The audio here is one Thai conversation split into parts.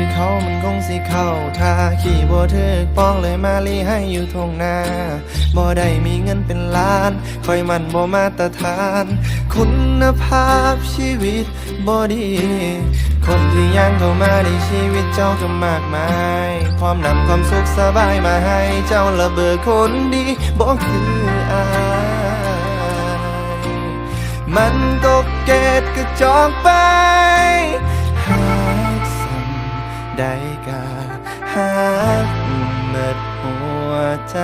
คือเขามันคงสิเข้าท่าขี่บ่ถึกป้องเลยมาลีให้อยู่ทงนาบ่ได้มีเงินเป็นล้าน คอยมันบ่มาตรฐาน คุณภาพชีวิตบ่ดี คนที่ย่างเข้ามาในชีวิตเจ้าก็มากมาย พร้อมนำความสุขสบายมาให้เจ้าระเบิดคนดีบ่คืออายมันตกเกตกระจอกไป ใจ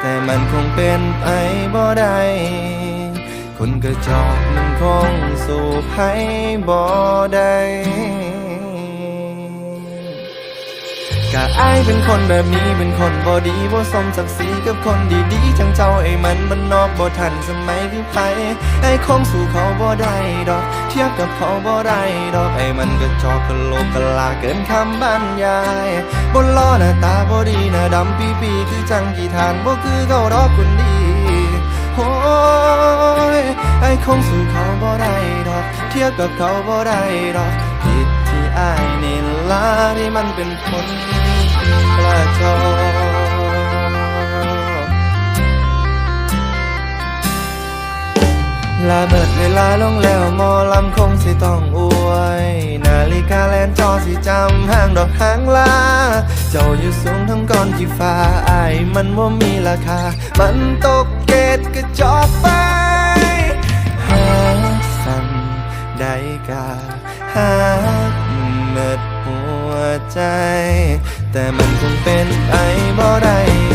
แต่มันคงเป็นไปบ่ได้คนกระจอกมันคงสู่ไผบ่ได้กะอายเป็นคนแบบนี้เป็นคนบ่ดีบ่สมศักดิ์ศรีกับคนดีๆจังเจ้า มันมันนอกบ่ทันสมัยคือไผไอ้คงสู่เขาบ่ได้ดอก เทียบกับเขาบ่ได้ดอกไอ้มันก็จอกกะโลกกะลาเกินคำบรรยายบนล้อหน้าตาบ่ดีหน้าดำปีปีคือจังกี่ทานบ่คือเขาดอกคนดีโอ้ยไอ้คงสู่เขาบ่ได้ดอก เทียบกับเขาบ่ได้ดอกผิดที่อายนี่ล่ะที่มันเป็นคนกาเบิดเวลาลงแล้วมอลำคงสิต้องอวย นาฬิกาแลนจอสิจำห้างดอกหางลา เจ้าอยู่สูงทั้งก้อนที่ฟ้าไอายมันว่ามีราคา มันตกเกตกระจอกไปหาสั่นได้กาหาเมิดหัวใจ แต่มันคงเป็นไปบ่ได้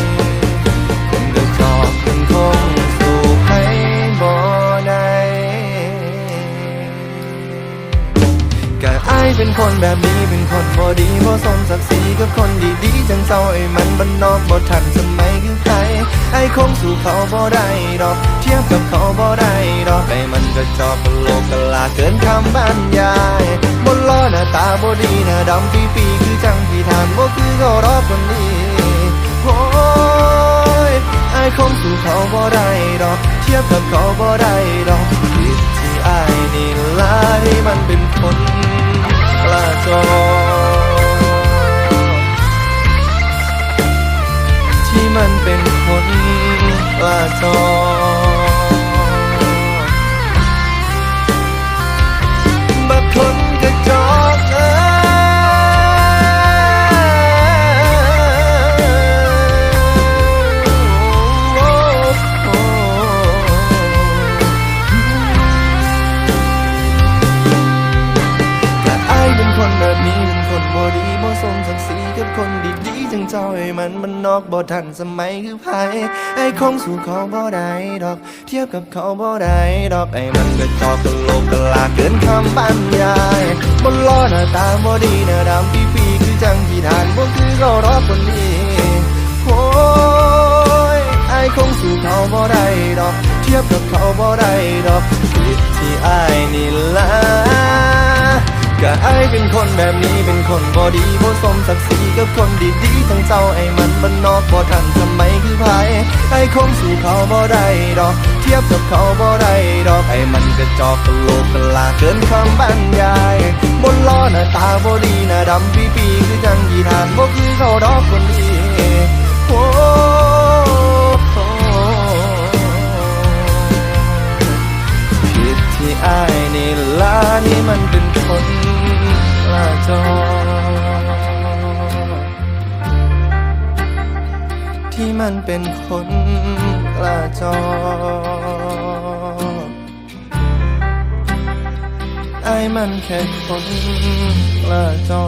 คนแบบนี้เป็นคนบ่ดีบ่สมศักดิ์ศรีกับคนดีๆจังเจ้าไอ้มันบ้านนอกบ่ทันสมัยคือใคร ไอ้คงสู่เขาบ่ได้ดอก เทียบกับเขาบ่ได้ดอกไอ้มันกระจอกกะโลกกะลาเกินคำบรรยายบนล้อหน้าตาบ่ดีหน้าดำปีปีๆคือจังที่ทานบ่คือเขารอบคนนี้โอ้ยไอ้คงสู่เขาบ่ได้ดอก เทียบกับเขาบ่ได้ดอกผิดที่ไอ้นี่ลาที่มันเป็น กระจอที่มันเป็นคนกระจอ สมศักดิ์ศรีกับคนดีๆจังเจ้าไอ้มันมันนอกบ่ทันสมัยคือไผไอ้คงสู่เขาบ่ได้ดอก เทียบกับเขาบ่ได้ดอกไอ้มันก็จอกกะโลกกลาเกินคำบรรยายบนล้อหน้าตาบ่ดีหน้าดำปีปีๆคือจังที่ทานบ่คือเขารอคนนี้โอ้ยไอ้คงสู่เขาบ่ได้ดอก เทียบกับเขาบ่ได้ดอกผิดที่ไอ้นี่ละ ไอเป็นคนแบบนี้เป็นคนบ่ดีบ่สมศักดิ์ศรีกับคนดีๆทั้งเจ้าไอ้มันบ้านนอกบ่ทันสมัยคือไผไอ้คงสู่เขาบ่ได้ดอก เทียบกับเขาบ่ได้ดอกไอ้มันกระจอกกะโหลกกะลาเกินคำบรรยายบนล้อหน้าตาบ่ดีหน้าดำปีปีคือจังยีทานบ่คือเขาดอกคนดีโอ้ผิดที่อายนี่ละนี่มันเป็น จอ ที่มันเป็นคนกระจอไอ้มันแค่คนกระจอ